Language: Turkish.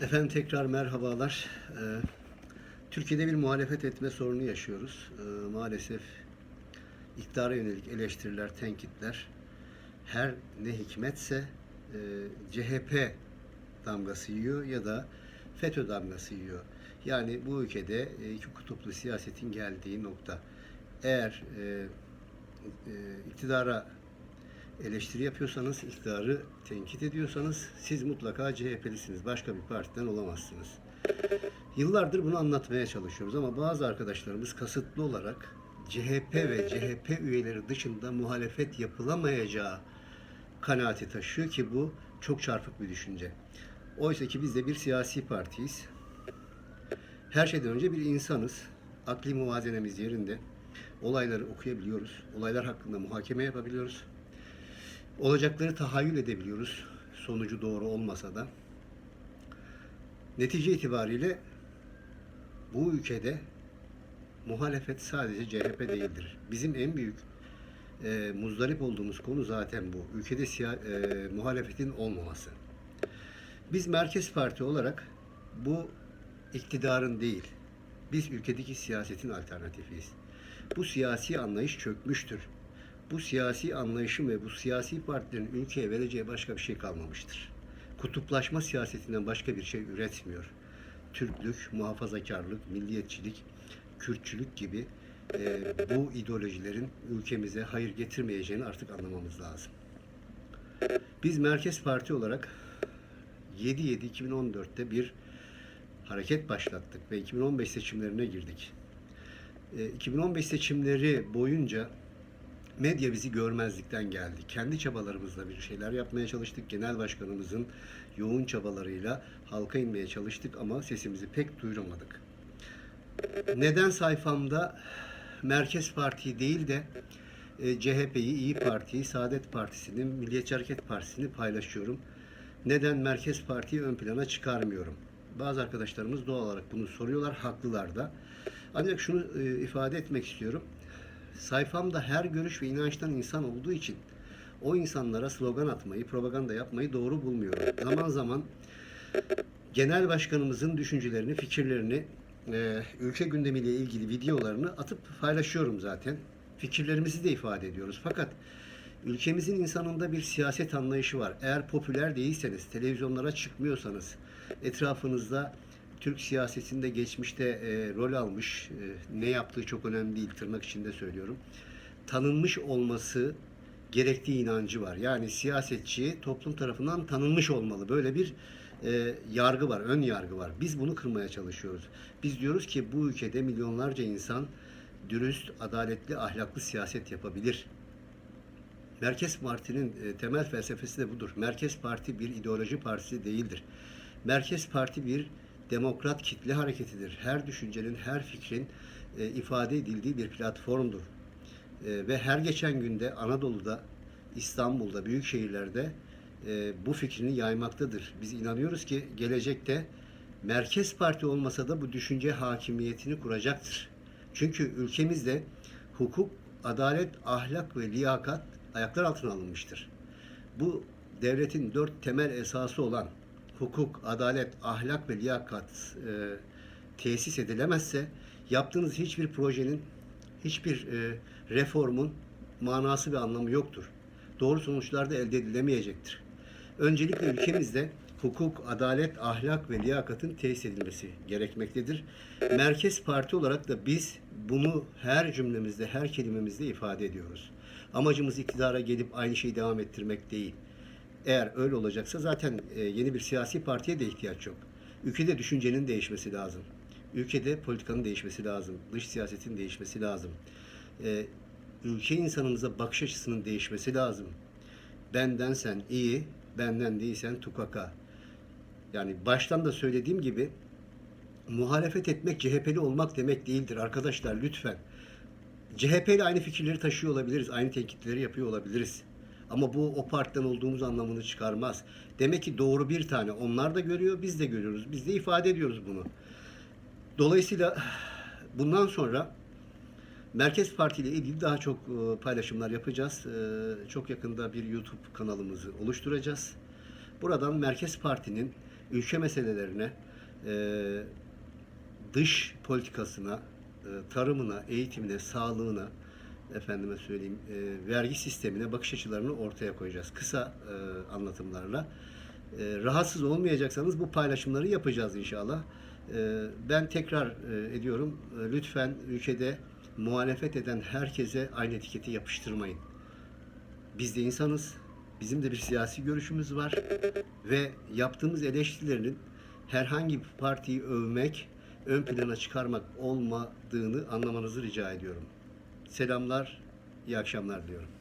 Efendim tekrar merhabalar. Ee, Türkiye'de bir muhalefet etme sorunu yaşıyoruz. Ee, maalesef iktidara yönelik eleştiriler, tenkitler her ne hikmetse e, CHP damgası yiyor ya da FETÖ damgası yiyor. Yani bu ülkede e, iki kutuplu siyasetin geldiği nokta. Eğer e, e, iktidara eleştiri yapıyorsanız, iktidarı tenkit ediyorsanız siz mutlaka CHP'lisiniz. Başka bir partiden olamazsınız. Yıllardır bunu anlatmaya çalışıyoruz ama bazı arkadaşlarımız kasıtlı olarak CHP ve CHP üyeleri dışında muhalefet yapılamayacağı kanaati taşıyor ki bu çok çarpık bir düşünce. Oysa ki biz de bir siyasi partiyiz. Her şeyden önce bir insanız. Akli muvazenemiz yerinde. Olayları okuyabiliyoruz. Olaylar hakkında muhakeme yapabiliyoruz. Olacakları tahayyül edebiliyoruz. Sonucu doğru olmasa da. Netice itibariyle bu ülkede muhalefet sadece CHP değildir. Bizim en büyük e, muzdarip olduğumuz konu zaten bu. Ülkede siya- e, muhalefetin olmaması. Biz Merkez Parti olarak bu iktidarın değil, biz ülkedeki siyasetin alternatifiyiz. Bu siyasi anlayış çökmüştür. Bu siyasi anlayışın ve bu siyasi partilerin ülkeye vereceği başka bir şey kalmamıştır. Kutuplaşma siyasetinden başka bir şey üretmiyor. Türklük, muhafazakarlık, milliyetçilik, Kürtçülük gibi e, bu ideolojilerin ülkemize hayır getirmeyeceğini artık anlamamız lazım. Biz Merkez Parti olarak 7-7-2014'te bir hareket başlattık ve 2015 seçimlerine girdik. E, 2015 seçimleri boyunca medya bizi görmezlikten geldi. Kendi çabalarımızla bir şeyler yapmaya çalıştık. Genel başkanımızın yoğun çabalarıyla halka inmeye çalıştık ama sesimizi pek duyuramadık. Neden sayfamda Merkez Parti değil de e, CHP'yi, İyi Parti'yi, Saadet Partisi'ni, Milliyetçi Hareket Partisi'ni paylaşıyorum. Neden Merkez Parti'yi ön plana çıkarmıyorum? Bazı arkadaşlarımız doğal olarak bunu soruyorlar, haklılar da. Ancak şunu e, ifade etmek istiyorum. Sayfamda her görüş ve inançtan insan olduğu için o insanlara slogan atmayı, propaganda yapmayı doğru bulmuyorum. Zaman zaman genel başkanımızın düşüncelerini, fikirlerini, e, ülke gündemiyle ilgili videolarını atıp paylaşıyorum zaten. Fikirlerimizi de ifade ediyoruz. Fakat ülkemizin insanında bir siyaset anlayışı var. Eğer popüler değilseniz, televizyonlara çıkmıyorsanız, etrafınızda Türk siyasetinde geçmişte e, rol almış, e, ne yaptığı çok önemli değil, tırnak içinde söylüyorum. Tanınmış olması gerektiği inancı var. Yani siyasetçi toplum tarafından tanınmış olmalı. Böyle bir e, yargı var, ön yargı var. Biz bunu kırmaya çalışıyoruz. Biz diyoruz ki bu ülkede milyonlarca insan dürüst, adaletli, ahlaklı siyaset yapabilir. Merkez Parti'nin e, temel felsefesi de budur. Merkez Parti bir ideoloji partisi değildir. Merkez Parti bir demokrat kitle hareketidir. Her düşüncenin, her fikrin e, ifade edildiği bir platformdur. E, ve her geçen günde Anadolu'da, İstanbul'da, büyük şehirlerde e, bu fikrini yaymaktadır. Biz inanıyoruz ki gelecekte Merkez Parti olmasa da bu düşünce hakimiyetini kuracaktır. Çünkü ülkemizde hukuk, adalet, ahlak ve liyakat ayaklar altına alınmıştır. Bu devletin dört temel esası olan hukuk, adalet, ahlak ve liyakat e, tesis edilemezse yaptığınız hiçbir projenin, hiçbir e, reformun manası ve anlamı yoktur. Doğru sonuçlar da elde edilemeyecektir. Öncelikle ülkemizde hukuk, adalet, ahlak ve liyakatın tesis edilmesi gerekmektedir. Merkez Parti olarak da biz bunu her cümlemizde, her kelimemizde ifade ediyoruz. Amacımız iktidara gelip aynı şeyi devam ettirmek değil. Eğer öyle olacaksa zaten e, yeni bir siyasi partiye de ihtiyaç yok. Ülkede düşüncenin değişmesi lazım. Ülkede politikanın değişmesi lazım. Dış siyasetin değişmesi lazım. E, ülke insanımıza bakış açısının değişmesi lazım. Benden sen iyi, benden değilsen tukaka. Yani baştan da söylediğim gibi muhalefet etmek CHP'li olmak demek değildir arkadaşlar lütfen. CHP ile aynı fikirleri taşıyor olabiliriz, aynı tenkitleri yapıyor olabiliriz. Ama bu o partiden olduğumuz anlamını çıkarmaz. Demek ki doğru bir tane. Onlar da görüyor, biz de görüyoruz. Biz de ifade ediyoruz bunu. Dolayısıyla bundan sonra Merkez Parti ile ilgili daha çok e, paylaşımlar yapacağız. E, Çok yakında bir YouTube kanalımızı oluşturacağız. Buradan Merkez Parti'nin ülke meselelerine, e, dış politikasına, tarımına, eğitimine, sağlığına, efendime söyleyeyim, e, vergi sistemine bakış açılarını ortaya koyacağız. Kısa e, anlatımlarla. E, rahatsız olmayacaksanız bu paylaşımları yapacağız inşallah. E, ben tekrar e, ediyorum, e, lütfen ülkede muhalefet eden herkese aynı etiketi yapıştırmayın. Biz de insanız, bizim de bir siyasi görüşümüz var ve yaptığımız eleştirilerin herhangi bir partiyi övmek, ön plana çıkarmak olmadığını anlamanızı rica ediyorum. Selamlar, iyi akşamlar diliyorum.